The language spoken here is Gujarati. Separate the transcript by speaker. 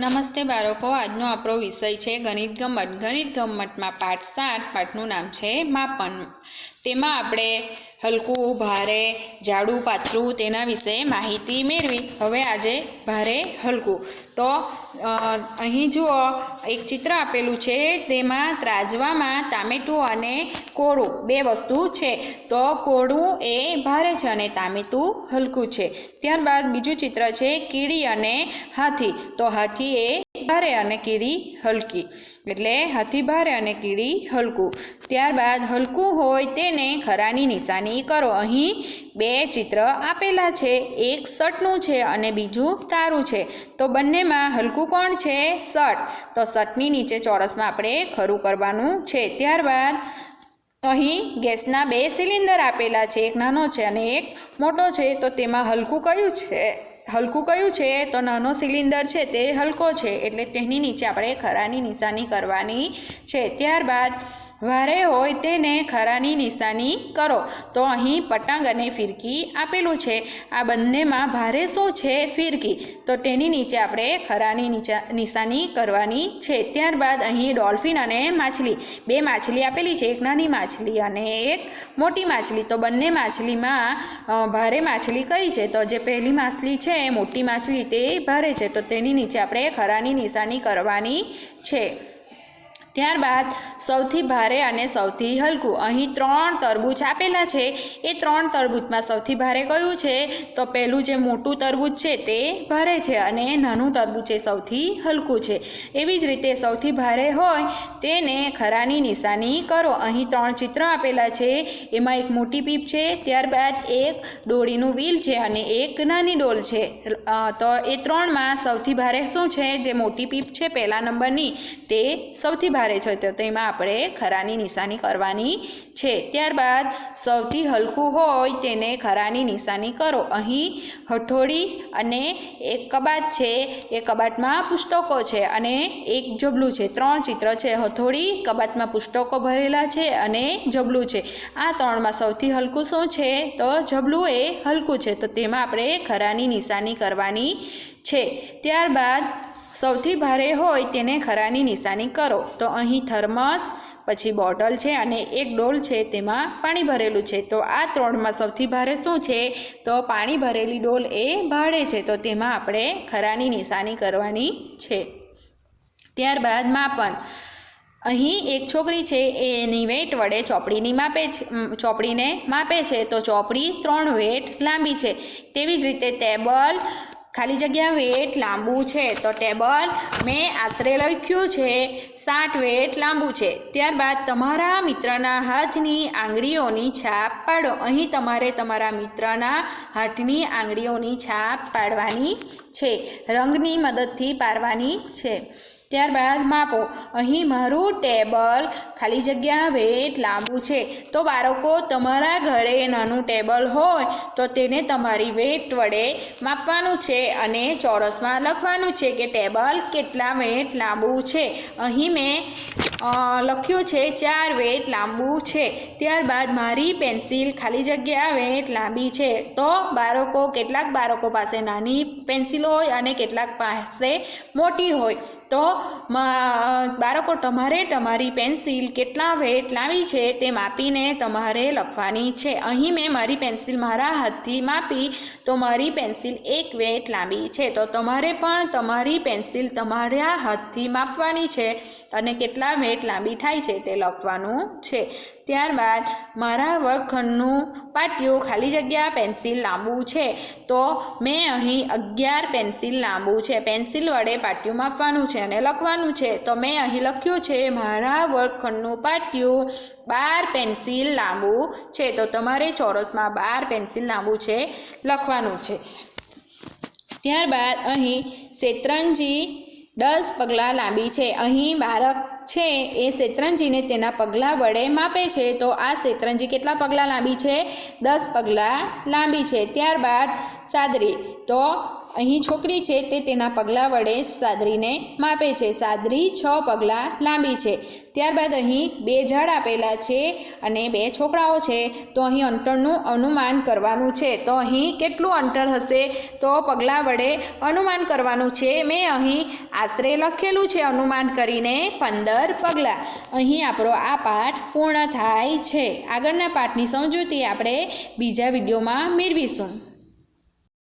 Speaker 1: નમસ્તે બાળકો, આજનો આપણો વિષય છે ગણિત ગમત. ગણિત ગમતમાં પાઠ સાત, પાઠનું નામ છે માપન. તેમાં આપણે હલકું, ભારે, જાડું, પાતળું તેના વિશે માહિતી મેળવી. હવે આજે ભારે, હલકું. તો અહીં જુઓ, એક ચિત્ર આપેલું છે, તેમાં ત્રાજવામાં ટામેટું અને કોળું બે વસ્તુ છે. તો કોળું એ ભારે છે અને ટામેટું હલકું છે. ત્યારબાદ બીજું ચિત્ર છે, કીડી અને હાથી. તો હાથી એ ભારે અને કીડી હલકી. એટલે હાથી ભારે અને કીડી હલકું. ત્યારબાદ હલકું હોય તેને ખરાની નિશાની કરો. અહીં બે ચિત્ર આપેલા છે. એક શર્ટનું છે અને બીજું તારું છે. તો બંનેમાં હલકું કોણ છે? શર્ટ તો શર્ટની નીચે ચોરસમાં આપણે ખરું કરવાનું છે. ત્યારબાદ અહીં ગેસના બે સિલિન્ડર આપેલા છે. એક નાનો છે અને એક મોટો છે. તો તેમાં હલકું કયું છે? હલકું કયું છે? તો નાનો સિલિન્ડર છે તે હલકો છે, એટલે તેની નીચે આપણે ખરાની નિશાની કરવાની છે. ત્યારબાદ ભારે હોય તેને ખરાની નિશાની કરો. તો અહીં પટાંગ અને ફિરકી આપેલું છે. આ બંનેમાં ભારે શું છે ફિરકી. તો તેની નીચે આપણે ખરાની નિશાની કરવાની છે. ત્યારબાદ અહીં ડોલ્ફિન અને માછલી. બે માછલી આપેલી છે. એક નાની માછલી અને એક મોટી માછલી. તો બંને માછલીમાં ભારે માછલી કઈ છે? તો જે પહેલી માછલી છે મોટી માછલી તે ભારે છે. તો તેની નીચે આપણે ખરાની નિશાની કરવાની છે. ત્યારબાદ સૌથી ભારે અને સૌથી હલકું. અહીં ત્રણ તરબૂચ આપેલા છે. એ ત્રણ તરબૂચમાં સૌથી ભારે કયું છે? તો પહેલું જે મોટું તરબૂચ છે તે ભારે છે અને નાનું તરબૂચ એ સૌથી હલકું છે. એવી જ રીતે સૌથી ભારે હોય તેને ખરાની નિશાની કરો. અહીં ત્રણ ચિત્ર આપેલા છે. એમાં એક મોટી પીપ છે. ત્યારબાદ એક ડોળીનું વ્હીલ છે અને એક નાની ડોલ છે. તો એ ત્રણમાં સૌથી ભારે શું છે? જે મોટી પીપ છે, પહેલા નંબરની, તે સૌથી ભારે છે તો તેમાં આપણે ખરાની નિશાની કરવાની છે. ત્યારબાદ સૌથી હલકું હોય તેને ખરાની નિશાની કરો. અહીં હથોડી અને એક કબાટ છે. એ કબાટમાં પુસ્તકો છે અને એક જબલું છે. ત્રણ ચિત્ર છે. હથોડી કબાટમાં પુસ્તકો ભરેલા છે અને જબલું છે. આ ત્રણમાં સૌથી હલકું શું છે? તો જબલું એ હલકું છે. તો તેમાં આપણે ખરાની નિશાની કરવાની છે. ત્યારબાદ સૌથી ભારે હોય તેને ખરાની નિશાની કરો. તો અહીં થર્મસ, પછી બોટલ છે અને એક ડોલ છે તેમાં પાણી ભરેલું છે. તો આ ત્રણમાં સૌથી ભારે શું છે? તો પાણી ભરેલી ડોલ એ ભાડે છે. તો તેમાં આપણે ખરાની નિશાની કરવાની છે. ત્યારબાદ માપન અહીં એક છોકરી છે એ એની વેટ વડે ચોપડીની માપે ચોપડીને માપે છે. તો ચોપડી ત્રણ વેટ લાંબી છે. તેવી જ રીતે ટેબલ ખાલી જગ્યા વેટ લાંબુ છે. તો ટેબલ મેં આશરે લખ્યું છે, સાત વેટ લાંબુ છે. ત્યારબાદ તમારા મિત્રના હાથની આંગળીઓની છાપ પાડો. અહીં તમારે તમારા મિત્રના હાથની આંગળીઓની છાપ પાડવાની છે. રંગની મદદથી પાડવાની છે. ત્યારબાદ માપો. અહીં મારું ટેબલ ખાલી જગ્યા વેટ લાંબુ છે. તો બાળકો, તમારા ઘરે નાનું ટેબલ હોય, તો તેને તમારી વેટ વડે માપવાનું છે અને ચોરસમાં લખવાનું છે કે ટેબલ કેટલા વેટ લાંબુ છે. અહીં મેં લખ્યું છે, ચાર વેટ લાંબુ છે. ત્યારબાદ મારી પેન્સિલ ખાલી જગ્યા વેટ લાંબી છે. તો બાળકો, કેટલાક બાળકો પાસે નાની પેન્સિલ હોય અને કેટલાક પાસે મોટી હોય. તો બાળકો, તમારે તમારી પેન્સિલ કેટલા વેટ લાંબી છે તે માપીને તમારે લખવાની છે. અહીં મેં મારી પેન્સિલ મારા હાથથી માપી, તો મારી પેન્સિલ એક વેટ લાંબી છે. તો તમારે પણ તમારી પેન્સિલ તમારા હાથથી માપવાની છે. અને કેટલા વેટ લાંબી થાય છે તે લખવાનું છે. ત્યારબાદ મારા વર્ગખંડનું પાટિયું ખાલી જગ્યા પેન્સિલ લાંબુ છે. તો મેં અહીં અગિયાર પેન્સિલ લાંબુ છે. પેન્સિલ વડે પાટિયું માપવાનું છે અને લખવાનું છે. તો મેં અહીં લખ્યું છે, મારા વર્ગખંડનું પાટિયું બાર પેન્સિલ લાંબુ છે. તો તમારે ચોરસમાં બાર પેન્સિલ લાંબુ છે લખવાનું છે. ત્યારબાદ અહીં શેતરંજી દસ પગલાં લાંબી છે. અહીં બાળક છે એ શેતરંજીને તેના પગલાં વડે માપે છે. તો આ શેતરંજી કેટલા પગલાં લાંબી છે? દસ પગલાં લાંબી છે. ત્યારબાદ સાદરી. તો અહીં છોકરી છે તે તેના પગલાં વડે સાદરીને માપે છે. સાદરી છ પગલાં લાંબી છે. ત્યારબાદ અહીં બે ઝાડ આપેલા છે અને બે છોકરાઓ છે. તો અહીં અંતરનું અનુમાન કરવાનું છે. તો અહીં કેટલું અંતર હશે? તો પગલાં વડે અનુમાન કરવાનું છે. મેં અહીં આશરે લખેલું છે અનુમાન કરીને પંદર પગલાં. અહીં આપણો આ પાઠ પૂર્ણ થાય છે. આગળના પાઠની સમજૂતી આપણે બીજા વિડીયોમાં મેળવીશું.